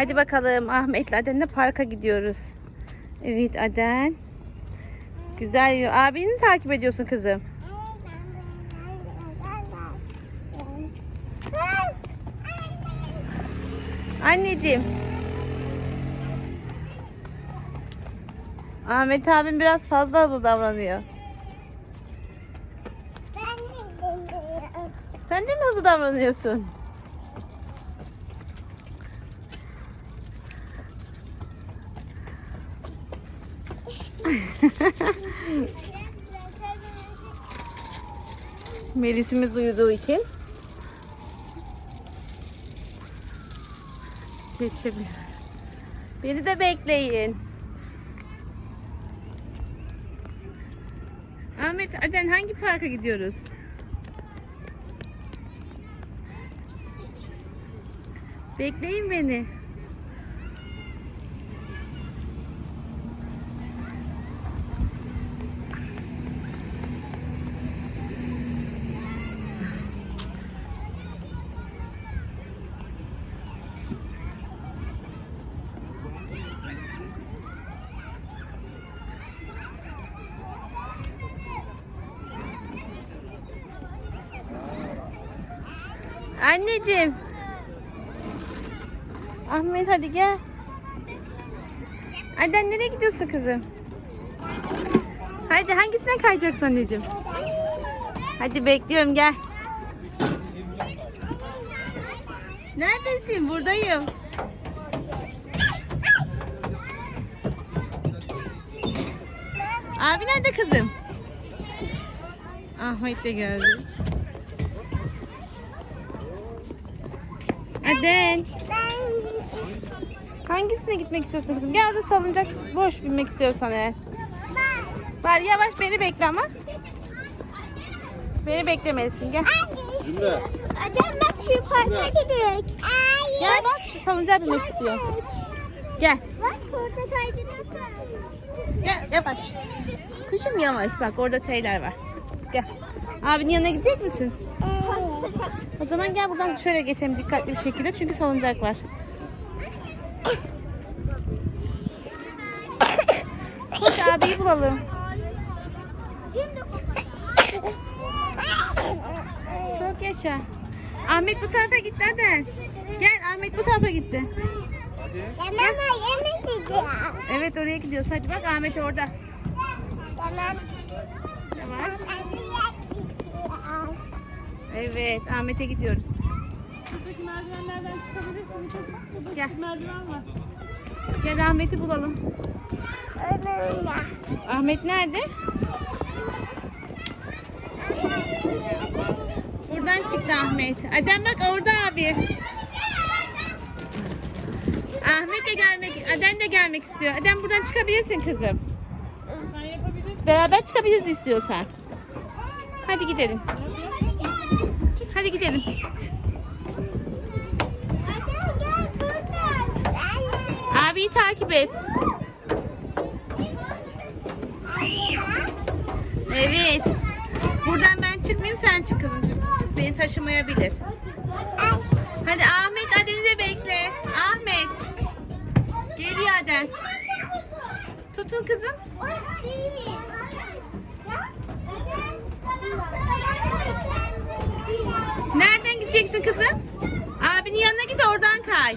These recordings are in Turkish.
Hadi bakalım Ahmet'le Aden'le parka gidiyoruz. Evet Aden. Güzel. Abini takip ediyorsun kızım. Anneciğim. Ahmet abim biraz fazla hızlı davranıyor. Sen de mi hızlı davranıyorsun? Melisimiz uyuduğu için geçebilir. Beni de bekleyin. Ahmet, Aden hangi parka gidiyoruz? Bekleyin beni. Anneciğim. Ahmet hadi gel. Aden nereye gidiyorsun kızım? Hadi hangisine kayacaksın anneciğim? Hadi bekliyorum gel. Neredesin? Buradayım. Abi nerede kızım? Ahmet de geldi. Aden. Hangisine gitmek istiyorsun kızım? Gel orada salıncak boş binmek istiyorsan eğer. Var yavaş beni bekle ama. Beni beklemelisin gel. Zümre. Adem bak şu parka gidelim. Hayır. Gel bak salıncağa binmek istiyor. Gel. Bak orada kaydırak var. Gel yavaş. Kuşum yavaş bak orada şeyler var. Gel. Abinin yanına gidecek misin? O zaman gel buradan şöyle geçelim dikkatli bir şekilde çünkü salıncak var. Koş abiyi bulalım. Çok yaşa. Ahmet bu tarafa gitti hadi. Gel Ahmet bu tarafa gitti. Tamam yemek yiyeceğim. Evet oraya gidiyoruz. Hadi bak Ahmet orada. Tamam. Yavaş. Evet Ahmet'e gidiyoruz. Şuradaki merdivenlerden çıkabilirsin. Burada Gel. merdiven var. Gel Ahmet'i bulalım. Ahmet nerede? Buradan çıktı Ahmet. Adem bak orada abi. Ahmet de gelmek, Adem de gelmek istiyor. Adem buradan çıkabilirsin kızım. Sen yapabilirsin. Beraber çıkabiliriz istiyorsan. Hadi gidelim. Hadi gidelim. Abiyi takip et. Evet. Buradan ben çıkmayayım sen çık kızım. Beni taşımayabilir. Hadi Ahmet Aden'i de bekle. Ahmet. Geliyor Aden. Tutun kızım. Nereden gideceksin kızım? Abinin yanına git oradan kay.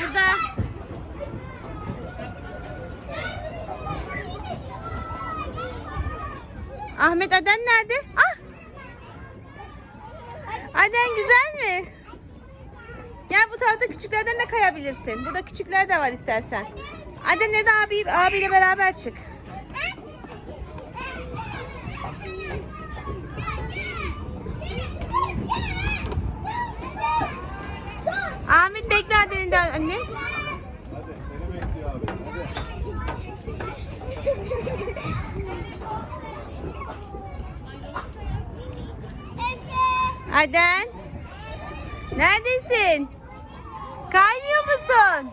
Burada. Ahmet Aden nerede? Ah! Aden güzel mi? Gel bu tarafta küçüklerden de kayabilirsin. Burada küçükler de var istersen. Aden ne de abi, abiyle beraber çık. Ahmet bekle de anne. Hadi seni bekliyor abi. Hadi. Aden. Neredesin? Kaymıyor musun?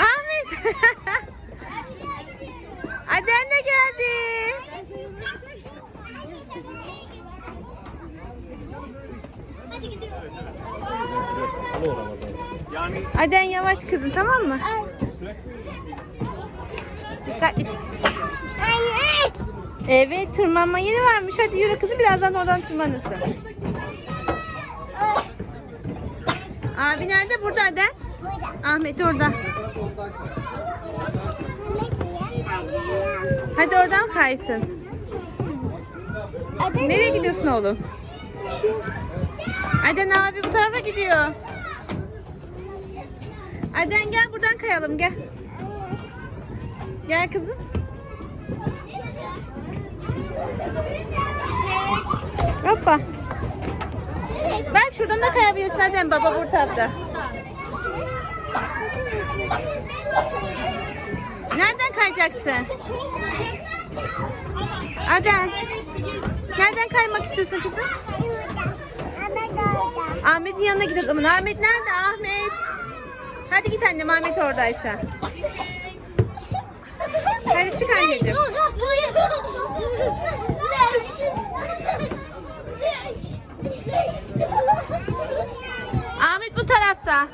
Ahmet. Yavaş kızım tamam mı? Dikkatli çık. Evet tırmanma yeri varmış. Hadi yürü kızım birazdan oradan tırmanırsın. Abi nerede? Burada Aden. Burada. Ahmet orada. Hadi oradan kaysın. Nereye gidiyorsun oğlum? Aden abi bu tarafa gidiyor. Aden gel buradan kayalım gel. Gel kızım. Hoppa. Bak şuradan da kayabilirsin Adem baba bu tarafta. Nereden kayacaksın? Adem. Nereden kaymak istiyorsun kızım? Ahmet'in yanına zaman. Ahmet nerede? Ahmet. Hadi git annem Ahmet oradaysa. Hadi çık anneciğim. Ahmet bu tarafta.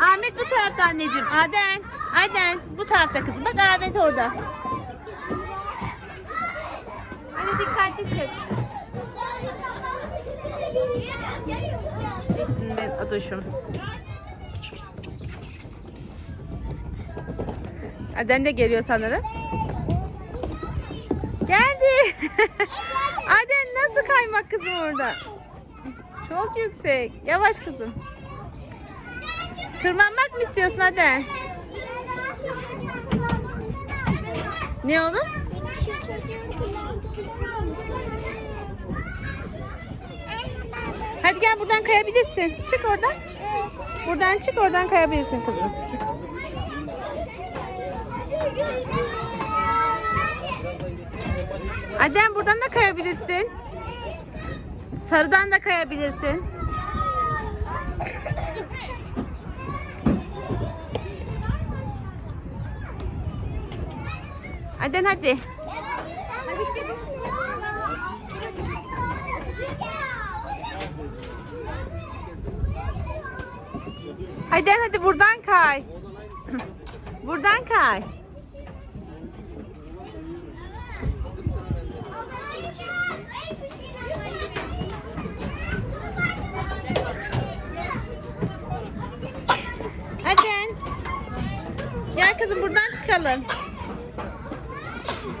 Ahmet bu tarafta anneciğim. Aden. Aden. Bu tarafta kızım. Bak Ahmet orada. Hadi dikkatli çık. Çektim ben Adoş'um. Aden de geliyor sanırım. Geldi. Aden nasıl kaymak kızım orada? Çok yüksek. Yavaş kızım. Tırmanmak mı istiyorsun Aden? Ne oğlum? Hadi gel buradan kayabilirsin. Çık oradan. Buradan çık oradan kayabilirsin kızım. Adem buradan da kayabilirsin. Sarıdan da kayabilirsin. Adem hadi. Hadi hadi buradan kay. Buradan kay. Hadi. Kızım buradan çıkalım.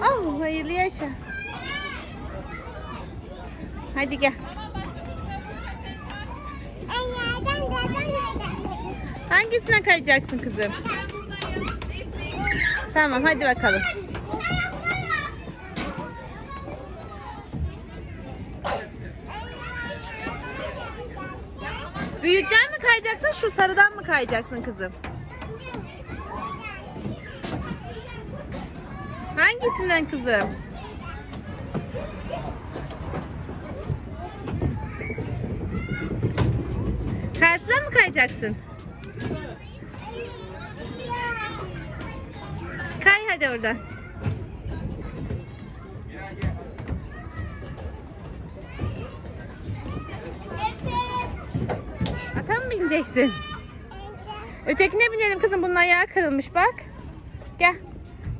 Oh hayırlı yaşa. Hadi gel. Hangisine kayacaksın kızım? Tamam hadi bakalım. Büyükten mi kayacaksın şu sarıdan mı kayacaksın kızım? Hangisinden kızım? Karşıdan mı kayacaksın? Kay hadi oradan. Ata mı bineceksin? Ötekine binelim kızım. Bunun ayağı kırılmış bak. Gel.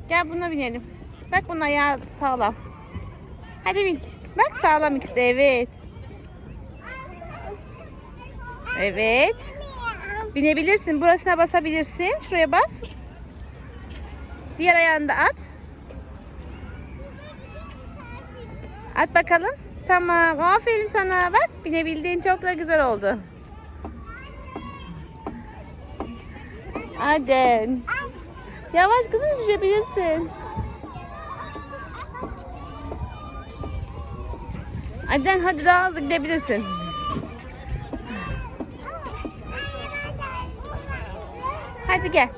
Gel buna binelim. Bak bunun ayağı sağlam. Hadi bin. Bak sağlam ikisi de evet. Evet. Binebilirsin. Burasına basabilirsin. Şuraya bas. Diğer ayağını da at. At bakalım. Tamam. Aferin sana. Bak binebildiğin çok da güzel oldu. Hadi. Yavaş kızım düşebilirsin. Aden hadi daha hızlı gidebilirsin. Hadi gel.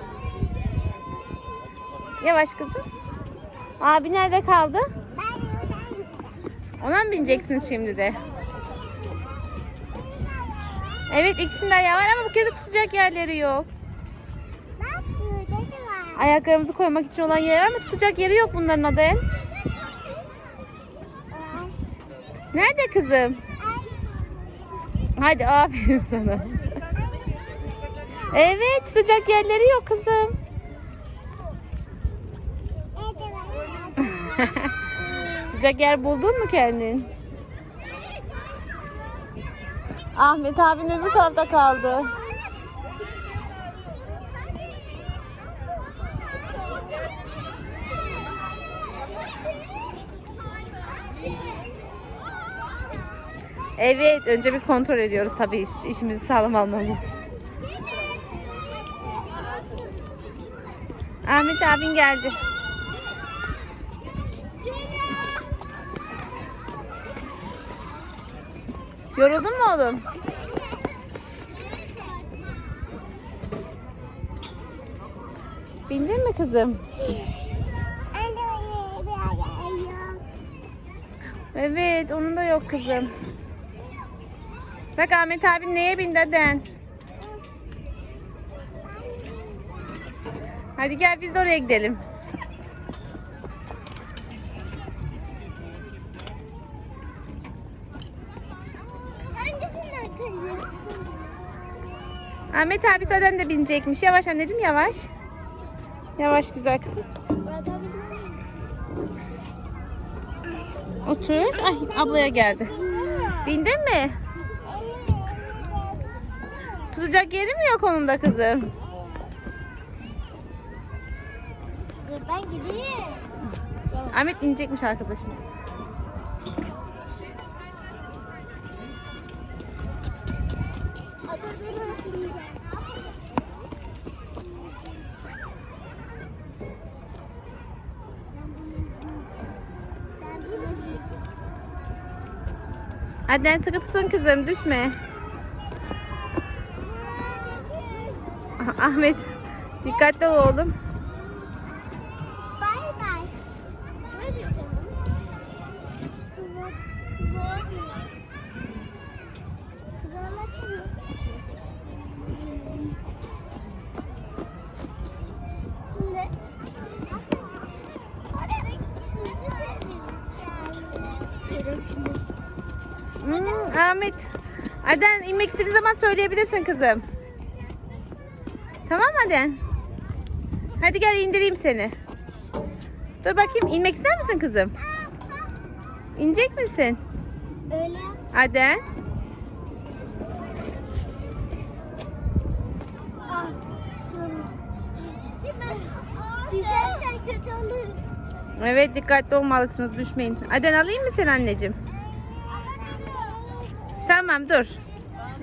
Yavaş kızım. Abi nerede kaldı? Ona mı bineceksiniz şimdi de? Evet ikisinde ayağı var ama bu kez tutacak yerleri yok. Ayaklarımızı koymak için olan yer var ama tutacak yeri yok bunların adayın. Nerede kızım? Hadi aferin sana. Evet sıcak yerleri yok kızım. sıcak yer buldun mu kendin? Ahmet abin öbür tarafta kaldı. Evet, önce bir kontrol ediyoruz tabii. işimizi sağlam almalıyız. Ahmet abin geldi. Yoruldun mu oğlum? Bindin mi kızım? Evet, onun da yok kızım. Bak Ahmet abi neye bindi Aden? Hadi gel biz oraya gidelim. Ahmet abi zaten de binecekmiş. Yavaş anneciğim yavaş. Yavaş güzel kızım. Otur. Ay ablaya geldi. Bindin mi? Tutacak yeri mi yok onun da kızım? Dur ben gideyim. Ahmet inecekmiş arkadaşın. Hadi sıkı tutun kızım düşme. Ahmet dikkatli ol oğlum. Bay bay. Kime diyeceğim. Hmm, Ahmet. Aden inmek istediğin zaman söyleyebilirsin kızım. Tamam Aden? Hadi gel indireyim seni. Dur bakayım inmek ister misin kızım? İnecek misin? Öyle. Aden. Ah, Düşersen kötü olur. Evet dikkatli olmalısınız düşmeyin. Aden alayım mı seni anneciğim? Tamam dur.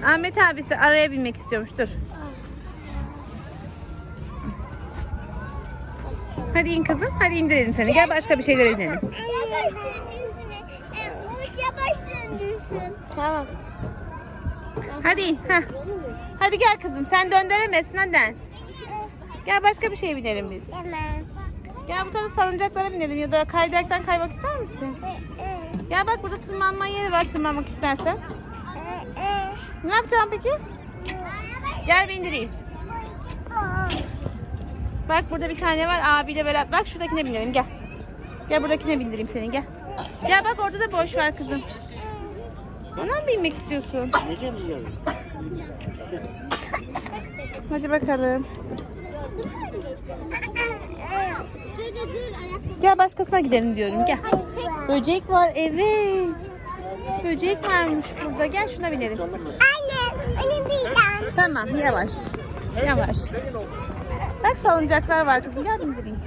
Ahmet abisi araya binmek istiyormuş dur. Hadi in kızım. Hadi indirelim seni. Gel başka bir şeylere inelim. Yavaş döndürsün. Yavaş döndürsün. Tamam. Hadi in. Heh. Hadi gel kızım. Sen döndüremezsin Aden. Gel başka bir şeye binelim biz. Tamam. Gel bu tarafa salıncaklara binelim ya da kaydıraktan kaymak ister misin? Gel bak burada tırmanma yeri var tırmanmak istersen. Ne yapacaksın peki? Gel bindireyim. Bak burada bir tane var abiyle beraber. Bak şuradakine binelim gel. Gel buradakine bindireyim seni gel. Gel bak orada da boş var kızım. Ona mı binmek istiyorsun? Hadi bakalım. Gel başkasına gidelim diyorum gel. Böcek var evet. Böcek varmış burada. Gel şuna binelim. Anne, anne bir Tamam yavaş. Yavaş. Bak salıncaklar var kızım gel bindireyim.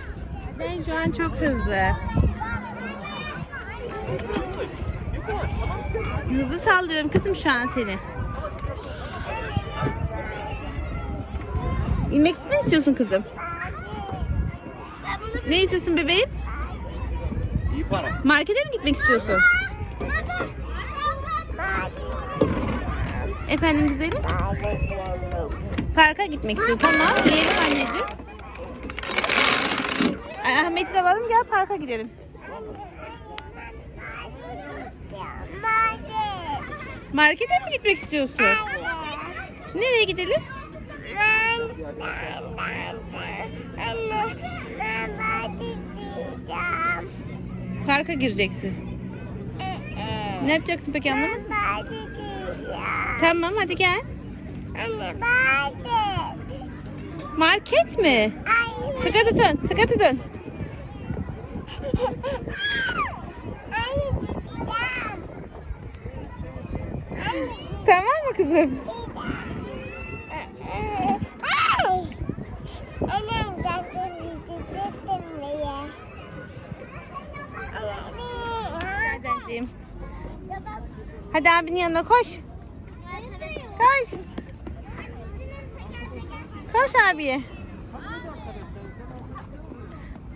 Ben şu an çok hızlı. Hızlı sallıyorum kızım şu an seni. İnmek mi istiyorsun kızım? Ne istiyorsun bebeğim? İyi para. Markete mi gitmek istiyorsun? Efendim güzelim? Parka gitmek istiyorum. Tamam. Yiyelim anneciğim. Ahmet'i de alalım gel parka gidelim. Markete mi gitmek istiyorsun? Nereye gidelim? Parka gireceksin. Ne yapacaksın peki anlamadım. Tamam hadi gel. Anne bade. Market mi? Sıkı tutun, sıkı tutun. Tamam mı kızım? Hadi abinin yanına koş. Koş. Koş abiye.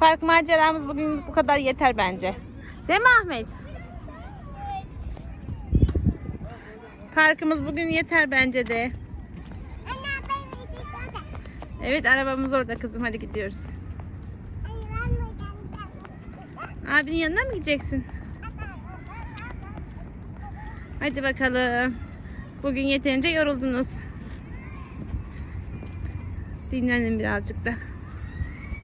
Park maceramız bugün bu kadar yeter bence. Değil mi Ahmet? Parkımız bugün yeter bence de. Evet arabamız orada kızım hadi gidiyoruz. Abinin yanına mı gideceksin? Hadi bakalım. Bugün yeterince yoruldunuz. Dinlenin birazcık da.